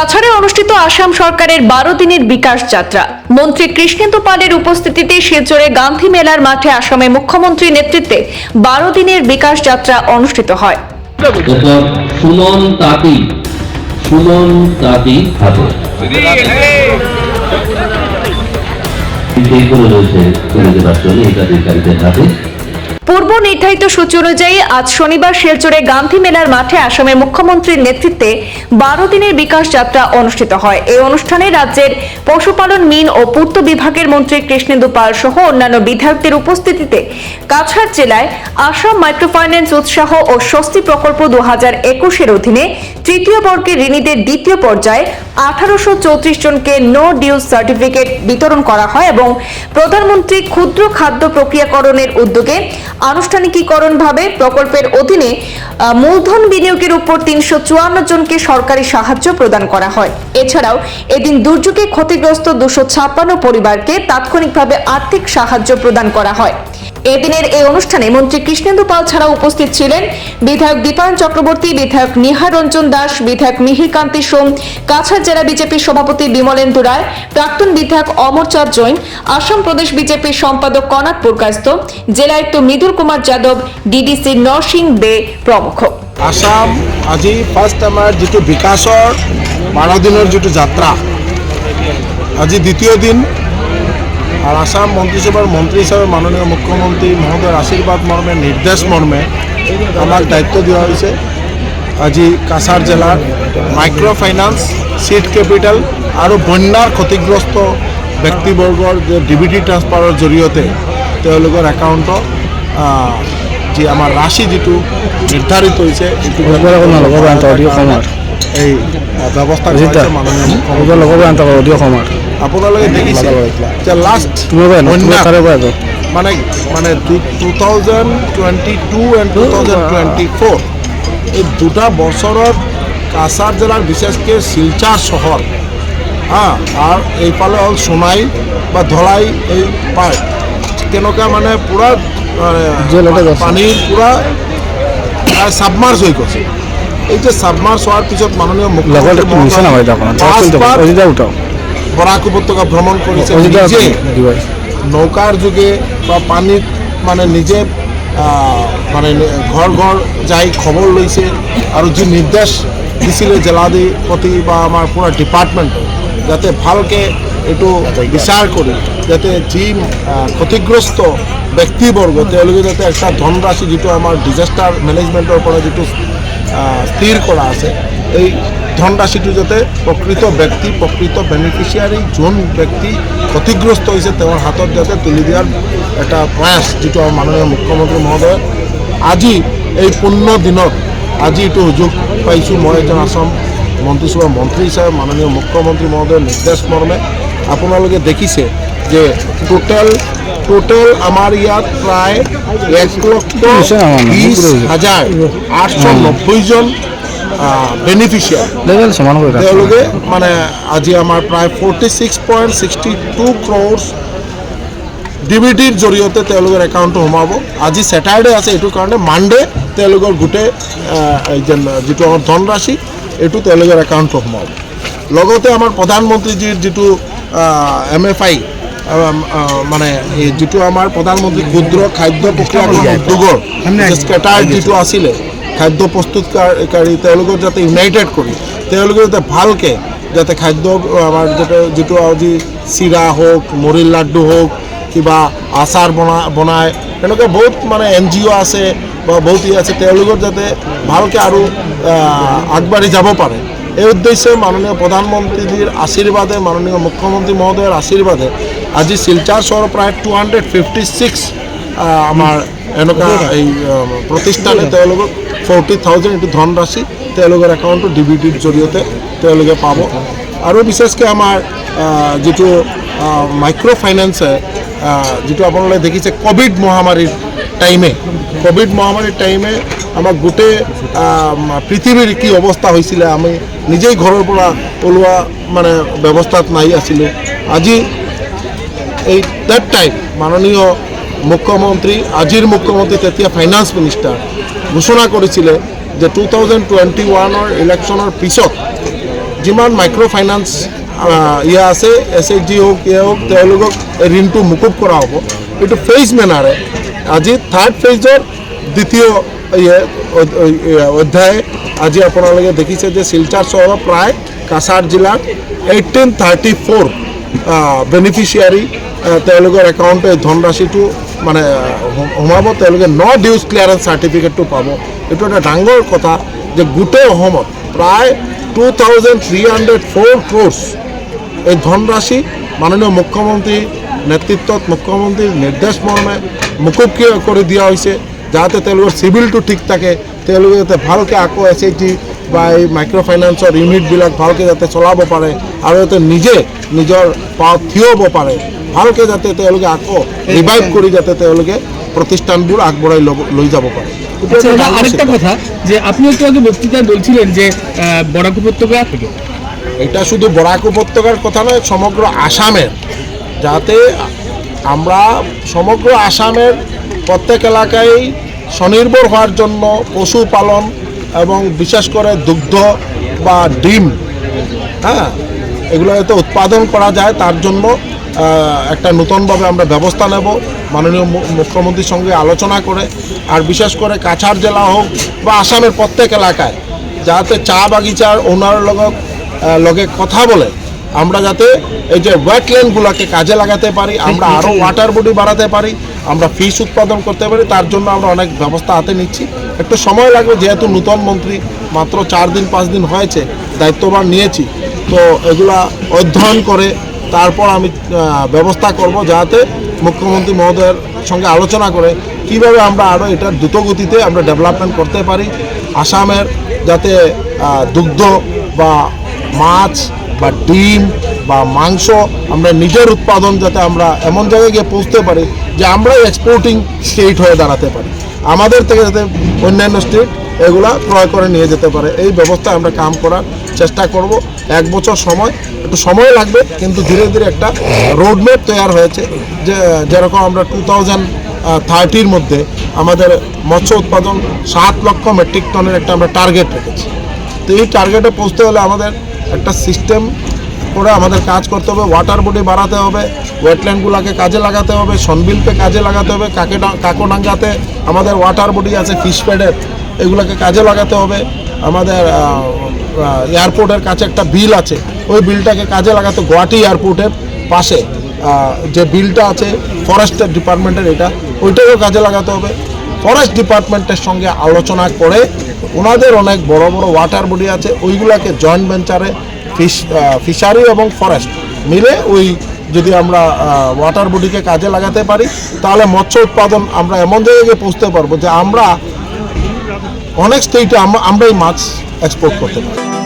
কাছাড়ে অনুষ্ঠিত আসাম সরকারের বারো দিনের বিকাশ যাত্রা। মন্ত্রী কৃষ্ণেন্দু পালের উপস্থিতিতে শিলচরে গান্ধী মেলার মাঠে আসামে মুখ্যমন্ত্রীর নেতৃত্বে বারো দিনের বিকাশ যাত্রা অনুষ্ঠিত হয়। সুমন তাঁতি সুমন তাঁতি হাতে পূর্ব নির্ধারিত সূচি অনুযায়ী আজ শনিবার শিলচরে গান্ধী মেলার মাঠে আসামের মুখ্যমন্ত্রীর নেতৃত্বে বারো দিনের বিকাশ যাত্রা অনুষ্ঠিত হয়। এই অনুষ্ঠানে রাজ্যের পশুপালন, মিন ও পূর্ত বিভাগের মন্ত্রী কৃষ্ণেন্দু পাল সহ অন্যান্য বিধায়কদের উপস্থিতিতে কাছাড় জেলায় আসাম মাইক্রোফাইন্যান্স উৎসাহ ও স্বস্তি প্রকল্প দু হাজার একুশের অধীনে তৃতীয় বর্গের ঋণীদের দ্বিতীয় পর্যায়ে আঠারোশো চৌত্রিশ জনকে নো ডিউজ সার্টিফিকেট বিতরণ করা হয় এবং প্রধানমন্ত্রী ক্ষুদ্র খাদ্য প্রক্রিয়াকরণের উদ্যোগে আনুষ্ঠানিকীকরণভাবে প্রকল্পের অধীনে মূলধন বিনিয়োগের উপর তিনশো চুয়ান্ন জনকে সরকারি সাহায্য প্রদান করা হয়। এছাড়াও, এদিন দুর্যোগে ক্ষতিগ্রস্ত দুশো ছাপ্পান্ন পরিবারকে তাৎক্ষণিকভাবে আর্থিক সাহায্য প্রদান করা হয়। এদিনের এই অনুষ্ঠানে মন্ত্রী কৃষ্ণেন্দু পাল ছাড়াও উপস্থিত ছিলেন বিধায়ক দীপায়ন চক্রবর্তী, বিধায়ক নিহার রঞ্জন দাস, বিধায়ক মিহিরকান্তি সোম, কাছাড় জেলা বিজেপির সভাপতি বিমলেন্দু রায়, প্রাক্তন বিধায়ক অমরচাঁদ জৈন, আসাম প্ৰদেশ বিজেপিৰ সম্পাদক কনাক পুরকাস্ত জেলায়ুক্ত মৃদুল কুমার যাদব, ডিডিসি নরসিং বে প্ৰমুখ আসাম আজি ফাৰ্ষ্ট আমাৰ যিটো বিকাশৰ বাৰ দিনৰ যিটো যাত্ৰা, আজি দ্বিতীয় দিন আর আসাম মন্ত্রিসভার মন্ত্রী হিসাবে মাননীয় মুখ্যমন্ত্রী মহোদয়ের আশীর্বাদ মর্মে নির্দেশ মর্মে আমাক দায়িত্ব দেওয়া হয়েছে। আজি কাছাৰ জেলাৰ মাইক্ৰ' ফাইনান্স চিট কেপিটেল আৰু বন্যাৰ ক্ষতিগ্ৰস্ত ব্যক্তিবৰ্গৰ যে ডি বি টি ট্ৰান্সফাৰৰ জৰিয়তে তেওঁলোকৰ একাউণ্টত যি আমাৰ ৰাশি যিটো নিৰ্ধাৰিত হৈছে এইটো এই ব্যৱস্থা মাননীয় আপোনালোকে দেখিছে। যে লাষ্ট মানে মানে two thousand twenty two and two thousand twenty four এই দুটা বছৰত কাছাৰ জিলাৰ বিশেষকৈ শিলচাৰ চহৰ হা আৰু এইফালে হ'ল সোণাই বা ধলাই এই পাৰ্ট তেনেকুৱা মানে মানে, পানীৰ পূৰা ছাবমাৰ্চ হৈ গৈছে। এই যে ছাবমাৰ্চ হোৱাৰ পিছত মাননীয় মুখ্যমন্ত্ৰী পাঁচবাৰ উপত্যকা ভ্ৰমণ কৰিছে নিজে নৌকাৰ যোগে বা পানীত মানে নিজে মানে ঘৰ ঘৰ যাই খবৰ লৈছে আৰু যি নিৰ্দেশ দিছিলে জিলাধিপতি বা আমাৰ পূৰা ডিপাৰ্টমেণ্ট যাতে ভালকৈ এইটো বিচাৰ কৰি যাতে যি ক্ষতিগ্ৰস্ত ব্যক্তিবৰ্গ তেওঁলোকে যাতে এটা ধনৰাশি যিটো আমাৰ ডিজাষ্টাৰ মেনেজমেণ্টৰ পৰা যিটো স্থিৰ কৰা আছে এই ধনৰাশিটো যাতে প্ৰকৃত ব্যক্তি প্ৰকৃত বেনিফিচিয়াৰী যোন ব্যক্তি ক্ষতিগ্ৰস্ত হৈছে তেওঁৰ হাতত যাতে তুলি দিয়াৰ এটা প্ৰয়াস যিটো আমাৰ মাননীয় মুখ্যমন্ত্ৰী মহোদয় আজি এই পূৰ্ণ দিনত আজি এইটো সুযোগ পাইছোঁ মই এজন আসাম মন্ত্ৰীসভাৰ মন্ত্ৰী হিচাপে মাননীয় মুখ্যমন্ত্ৰী মহোদয়ৰ নিৰ্দেশ মৰ্মে আপোনালোকে দেখিছে যে টোটেল টোটেল আমাৰ ইয়াত প্ৰায় এক লক্ষ বিছ হাজাৰ আঠশ নব্বৈজন বেনিফিচিয়াৰী তেওঁলোকে মানে আজি আমাৰ প্ৰায় forty six point sixty two crore D B টিৰ জৰিয়তে তেওঁলোকৰ একাউণ্টটো সোমাব। আজি ছেটাৰডে আছে এইটো কাৰণে মানডে তেওঁলোকৰ গোটেই যিটো আমাৰ ধনৰাশি এইটো তেওঁলোকৰ একাউণ্টটো সোমাব। লগতে আমাৰ প্ৰধানমন্ত্ৰীজীৰ যিটো এম এফ আই মানে যিটো আমাৰ প্ৰধানমন্ত্ৰী ক্ষুদ্ৰ খাদ্য প্ৰক্ৰিয়াকৰণ উদ্যোগৰ স্কেটাৰ যিটো আছিলে খাদ্য প্ৰস্তুতকাৰী তেওঁলোকক যাতে ইউনাইটেড কৰি, তেওঁলোকে যাতে ভালকৈ যাতে খাদ্য, আমাৰ যাতে যিটো আজি চিৰা হওক মুড়িৰ লাড্ডু হওক, কিবা আচাৰ বনা বনায় তেনেকুৱা বহুত মানে এন জি অ' আছে বা বহুত ই আছে, তেওঁলোকৰ যাতে ভালকৈ আৰু আগবাঢ়ি যাব পাৰে। এই উদ্দেশ্যে মাননীয় প্ৰধানমন্ত্ৰীৰ আশীৰ্বাদে, মাননীয় মুখ্যমন্ত্ৰী মহোদয়ৰ আশীৰ্বাদে আজি শিলচাৰ চহৰ প্ৰায় টু হাণ্ড্ৰেড ফিফটি ছিক্স আমাৰ এনেকুৱা এই প্ৰতিষ্ঠানে তেওঁলোকক ফৰ্টি থাউজেণ্ড এইটো ধনৰাশি তেওঁলোকৰ একাউণ্টত ডি বি টিৰ জৰিয়তে তেওঁলোকে পাব। আৰু বিশেষকৈ আমাৰ যিটো মাইক্ৰ' ফাইনেন্সে যিটো আপোনালোকে দেখিছে ক'ভিড মহামাৰীৰ টাইমে ক'ভিড মহামাৰীৰ টাইমে আমাক গোটেই পৃথিৱীৰ কি অৱস্থা হৈছিলে আমি নিজেই ঘৰৰ পৰা ওলোৱা মানে ব্যৱস্থাত নাই আছিলোঁ। আজি এই দেট টাইম মাননীয় মুখ্যমন্ত্ৰী আজিৰ মুখ্যমন্ত্ৰী তেতিয়া ফাইনেন্স মিনিষ্টাৰ ঘোষণা কৰিছিলে যে টু থাউজেণ্ড টুৱেণ্টি ওৱানৰ ইলেকশ্যনৰ পিছত যিমান মাইক্ৰ' ফাইনেন্স ইয়ে আছে এছ এইচ জি হওক ইয়ে হওক, তেওঁলোকক ঋণটো মুকুব কৰা হ'ব। এইটো ফেজ মেনাৰে আজি থাৰ্ড ফেজৰ দ্বিতীয় ইয়ে অধ্যায় আজি আপোনালোকে দেখিছে যে শিলচাৰ চহৰ প্ৰায় কাছাৰ জিলাৰ এইটিন থাৰ্টি ফ'ৰ বেনিফিচিয়াৰী তেওঁলোকৰ একাউণ্টে ধনৰাশিটো মানে সোমাব তেওঁলোকে ন ডিউজ ক্লিয়াৰেঞ্চ চাৰ্টিফিকেটটো পাব। এইটো এটা ডাঙৰ কথা যে গোটেই অসমত প্ৰায় two thousand three hundred four crore এই ধনৰাশি মাননীয় মুখ্যমন্ত্ৰীৰ নেতৃত্বত মুখ্যমন্ত্ৰীৰ নিৰ্দেশ মৰ্মে মুকুব কৰি দিয়া হৈছে, যাতে তেওঁলোকৰ চিভিলটো ঠিক থাকে তেওঁলোকে যাতে ভালকৈ আকৌ এছ আই টি বা এই মাইক্ৰ' ফাইনেন্সৰ ইউনিটবিলাক ভালকৈ যাতে চলাব পাৰে, আৰু যাতে নিজে নিজৰ পাত থিয় হ'ব পাৰে। ভালকৈ যাতে তেওঁলোকে আকৌ ৰিভাইভ কৰি যাতে তেওঁলোকে প্ৰতিষ্ঠানবোৰ আগবঢ়াই ল'ব লৈ যাব পাৰে। এইটো আচ্ছা আরেকটা কথা যে আপনি একটু আগে বক্তৃতায় বলছিলেন যে বরাক উপত্যকা এটা শুধু বরাক উপত্যকার কথা নয় সমগ্র আসামের। যাতে আমরা সমগ্র আসামের প্রত্যেক এলাকায় স্বনির্ভর হওয়ার জন্য পশুপালন এবং বিশেষ করে দুগ্ধ বা ডিম হ্যাঁ এগুলো যাতে উৎপাদন করা যায় তার জন্য একটা নতুনভাবে আমরা ব্যবস্থা নেব। মাননীয় মুখ্যমন্ত্রীর সঙ্গে আলোচনা করে আর বিশেষ করে কাছাড় জেলা হোক বা আসামের প্রত্যেক এলাকায় যাতে চা বাগিচার ওনার লগত লগে কথা বলে আমরা যাতে এই যে ওয়েটল্যান্ডগুলোকে কাজে লাগাতে পারি আমরা আরও ওয়াটার বডি বাড়াতে পারি আমরা ফিশ উৎপাদন করতে পারি তার জন্য আমরা অনেক ব্যবস্থা হাতে নিচ্ছি। একটু সময় লাগবে যেহেতু নূতন মন্ত্রী মাত্র চার দিন পাঁচ দিন হয়েছে দায়িত্বভার নিয়েছি। তো এগুলা অধ্যয়ন করে তারপর আমি ব্যবস্থা করব যাতে মুখ্যমন্ত্রী মহোদয়ের সঙ্গে আলোচনা করে কীভাবে আমরা আরও এটা দ্রুতগতিতে আমরা ডেভেলপমেন্ট করতে পারি। আসামের যাতে দুগ্ধ বা মাছ বা ডিম বা মাংস আমরা নিজের উৎপাদন যাতে আমরা এমন জায়গায় গিয়ে পৌঁছতে পারি যে আমরাই এক্সপোর্টিং স্টেট হয়ে দাঁড়াতে পারি। আমাদের থেকে যাতে অন্যান্য স্টেট এগুলা ক্রয় করে নিয়ে যেতে পারে। এই ব্যবস্থায় আমরা কাম করার চেষ্টা করব। এক বছর সময়, একটু সময় লাগবে, কিন্তু ধীরে ধীরে একটা রোডম্যাপ তৈরি হয়েছে। যে, যেরকম আমরা টু থাউজেন্ড থার্টির মধ্যে আমাদের মৎস্য উৎপাদন সাত লক্ষ মেট্রিক টনের একটা আমরা টার্গেট রেখেছি। তো এই টার্গেটে পৌঁছতে হলে আমাদের একটা সিস্টেম করে আমাদের কাজ করতে হবে। ওয়াটার বডি বাড়াতে হবে ওয়েটল্যান্ডগুলোকে কাজে লাগাতে হবে সনবিলকে কাজে লাগাতে হবে। কাকে কাকোডাঙ্গাতে আমাদের ওয়াটার বডি আছে ফিশ প্যাডের এগুলোকে কাজে লাগাতে হবে। আমাদের এয়ারপোর্টের কাছে একটা বিল আছে। ওই বিলটাকে কাজে লাগাতে গুয়াহাটি এয়ারপোর্টের পাশে যে বিলটা আছে ফরেস্টের ডিপার্টমেন্টের এটা, ওইটাকেও কাজে লাগাতে হবে। ফরেস্ট ডিপার্টমেন্টের সঙ্গে আলোচনা করে ওনাদের অনেক বড় বড় ওয়াটার বডি আছে, ওইগুলাকে জয়েন্ট ভেঞ্চারে ফিশ ফিশারি এবং ফরেস্ট মিলে ওই যদি আমরা ওয়াটার বডিকে কাজে লাগাতে পারি, তাহলে মৎস্য উৎপাদন আমরা এমন জায়গায় গিয়ে পৌঁছতে পারব যে আমরা অনেক স্টেটে আমরা এই মাছ এক্সপোর্ট করতে পারি।